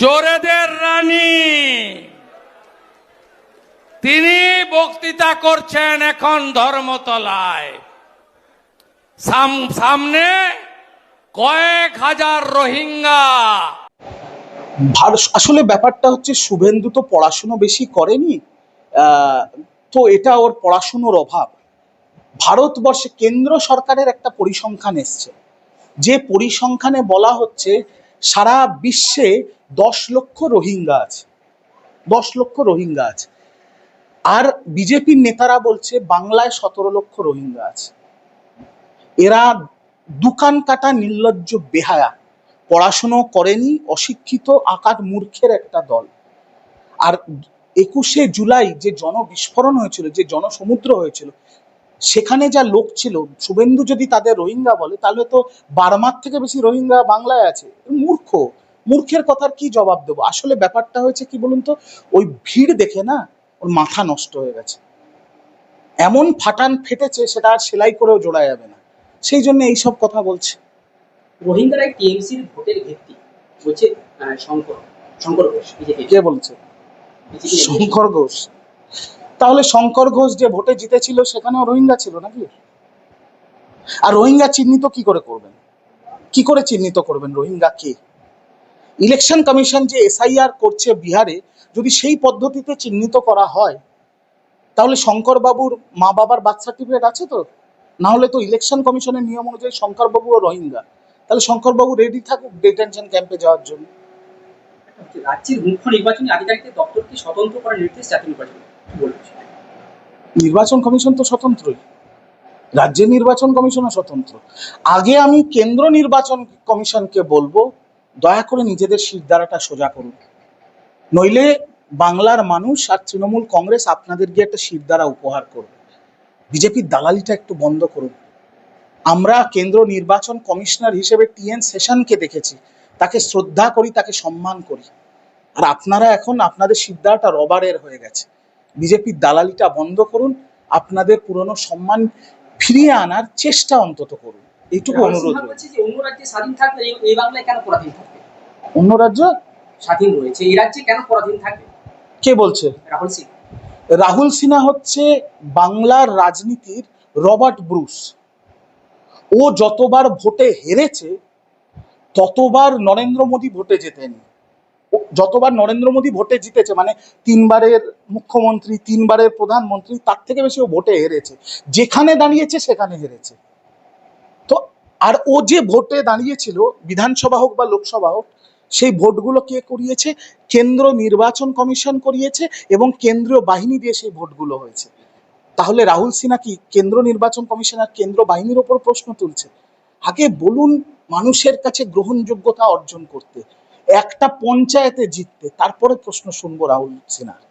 চোরেদের রানী। তিনি বক্তৃতা করছেন এখন ধর্মতলায়। সাম- সামনে কয়েক হাজার রোহিঙ্গা। আসলে ব্যাপারটা হচ্ছে শুভেন্দু তো পড়াশুনো বেশি করেনি তো এটা ওর পড়াশুনোর অভাব। ভারতবর্ষে কেন্দ্র সরকারের একটা পরিসংখ্যান এসছে। যে পরিসংখ্যানে বলা হচ্ছে সারা বিশ্বে দশ লক্ষ রোহিঙ্গা আছে। দশ লক্ষ রোহিঙ্গা আছে। আর বিজেপির নেতারা বলছে বাংলায় সতেরো লক্ষ রোহিঙ্গা আছে। এরা দোকান কাটা নির্লজ্জ বেহায়া। পড়াশুনো করেনি, অশিক্ষিত, আকার মূর্খের একটা দল। আর একুশে জুলাই যে জনবিস্ফোরণ হয়েছিল, যে জনসমুদ্র হয়েছিল সেখানে যা লোক ছিল শুভেন্দু যদি তাদের রোহিঙ্গা বলে তাহলে তো বার্মার থেকে বেশি রোহিঙ্গা বাংলায় আছে। মূর্খ মূর্খের কথার কি জবাব দেবো? আসলে ব্যাপারটা হয়েছে কি বলুন তো ওই ভিড় দেখে না ওর মাথা নষ্ট হয়ে গেছে। এমন ফাটান ফেটেছে সেটা আর সেলাই করেও জোড়া যাবে না। সেই জন্য এইসব কথা বলছে। রোহিঙ্গারাই টিএমসির ভোটের ভিত্তি বলছে শঙ্কর শঙ্কর ঘোষ কে বলছে? শঙ্কর ঘোষ। তাহলে শঙ্কর ঘোষ যে ভোটে জিতেছিল, সেখানেও রোহিঙ্গা ছিল নাকি? আর রোহিঙ্গা চিহ্নিত কি করে করবেন? কি করে চিহ্নিত করবেন রোহিঙ্গা কে ইলেকশন কমিশন যে এসআইআর করছে বিহারে, যদি সেই পদ্ধতিতে চিহ্নিত করা হয়, তাহলে শঙ্কর বাবুর মা বাবার বার্থ সার্টিফিকেট আছে তো? না হলে তো ইলেকশন কমিশনের নিয়ম অনুযায়ী শঙ্কর বাবুও রোহিঙ্গা। তাহলে শঙ্কর বাবু রেডি থাকুক ডিটেনশন ক্যাম্পে যাওয়ার জন্য। রাজ্যের মুখ্য নির্বাচনী আধিকারিকদের দপ্তরকে স্বতন্ত্র করার নির্দেশ জাতীয় নির্বাচন নির্বাচন কমিশন তো স্বতন্ত্রই। রাজ্যের নির্বাচন কমিশনও স্বতন্ত্র। আগে আমি কেন্দ্র নির্বাচন কমিশনকে বলব, দয়া করে নিজেদের শিরদাঁড়াটা সোজা করুন। নইলে বাংলার মানুষ আর তৃণমূল কংগ্রেস আপনাদের গিয়ে একটা শিরদাঁড়া উপহার করবে। বিজেপির দালালিটা একটু বন্ধ করুন। আমরা কেন্দ্র নির্বাচন কমিশনার হিসেবে টিএন সেশনকে দেখেছি। তাকে শ্রদ্ধা করি, তাকে সম্মান করি। আর আপনারা এখন আপনাদের সিদ্ধাটা রবারের হয়ে গেছে। বিজেপির দালালিটা বন্ধ করুন আপনাদের পুরনো সম্মান ফিরিয়ে আনার চেষ্টা অন্তত করুন। এইটুকু অনুরোধ অন্য রাজ্যে স্বাধীন থাকবে এই- বাংলায় কেন পরাধীন থাকবে? অন্য রাজ্য? স্বাধীন রয়েছে। এই রাজ্যে কেন পরাধীন থাকবে? কে বলছে? রাহুল সিং রাহুল সিনহা হচ্ছে বাংলার রাজনীতির রবার্ট ব্রুস। ও যতবার ভোটে হেরেছে ততবার নরেন্দ্র মোদী ভোটে জেতেনি। যতবার নরেন্দ্র মোদী ভোটে জিতেছে মানে তিনবারের মুখ্যমন্ত্রী, তিনবারের প্রধানমন্ত্রী, তার থেকে বেশি ও ভোটে হেরেছে। যেখানে দাঁড়িয়েছে, সেখানে হেরেছে। তো আর ও যে ভোটে দাঁড়িয়েছিল, বিধানসভা হোক বা লোকসভা হোক, সেই ভোটগুলো কে করিয়েছে? কেন্দ্র নির্বাচন কমিশন করিয়েছে এবং কেন্দ্রীয় বাহিনী দিয়ে সেই ভোটগুলো হয়েছে। তাহলে রাহুল সিনহা কি কেন্দ্র নির্বাচন কমিশন আর কেন্দ্র বাহিনীর ওপর প্রশ্ন তুলছে? আগে বলুন মানুষের কাছে গ্রহণযোগ্যতা অর্জন করতে। একটা পঞ্চায়েতে জিততে তারপরে প্রশ্ন শুনব রাহুল সিনহার।